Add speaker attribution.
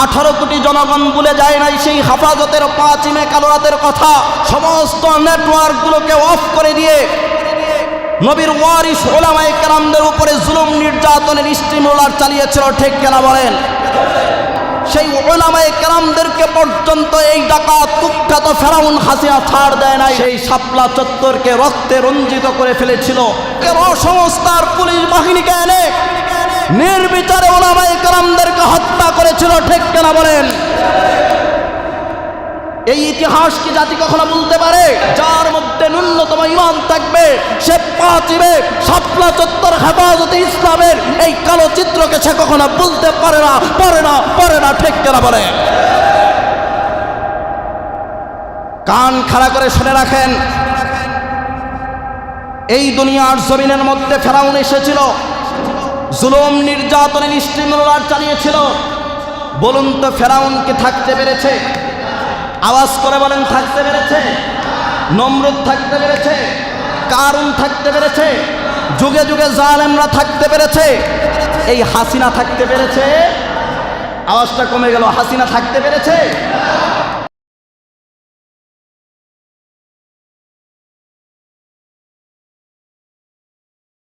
Speaker 1: আঠারো কোটি জনগণ ভুলে যায় নাই সেই হেফাজতের পাঁচিমে কালোরাতের কথা। সমস্ত নেটওয়ার্কগুলোকে অফ করে দিয়ে নবীর ওয়ারিস ওলামায়ে কেরামদের উপরে জুলুম নির্যাতনের স্টিমুলার চালিয়েছিল, ঠিক কেনা বলেন? সেই ওলামায়ে কেরামদেরকে পর্যন্ত এই ডাকাত কুখ্যাত ফেরাউন হাসিয়া ছাড় দেয় নাই। সেই শাপলা চত্বরকে রক্তে রঞ্জিত করে ফেলেছিল। সংস্থার পুলিশ বাহিনীকে এনে নির্বিচারে ওলামায়ে কেরামদেরকে হত্যা করেছিল, ঠিক কেনা বলেন? এই ইতিহাস কি জাতি কখনো বলতে পারে? যার মধ্যে ন্যূনতম ইমান থাকবে, সে পাঁচিবে সাপলা চত্বর হেফাজতে ইসলামের এই কালো চিত্রকে সে কখনো বলতে পারে না পারে না পারে না, ঠিক কেনা বলে কান খাড়া করে শুনে রাখেন। এই দুনিয়ার জমিনের মধ্যে ফেরাউন এসেছিল। জুলুম নির্যাতনের স্টিমুলার চালিয়েছিল বলুন তো ফেরাউনকে থাকতে পেরেছে? আওয়াজ করে বলেন, থাকতে পেরেছে? নমরুদ থাকতে পেরেছে? কারুন থাকতে পেরেছে? যুগে যুগে জালেমরা থাকতে পেরেছে? এই হাসিনা থাকতে পেরেছে? আওয়াজটা কমে গেল, হাসিনা থাকতে পেরেছে?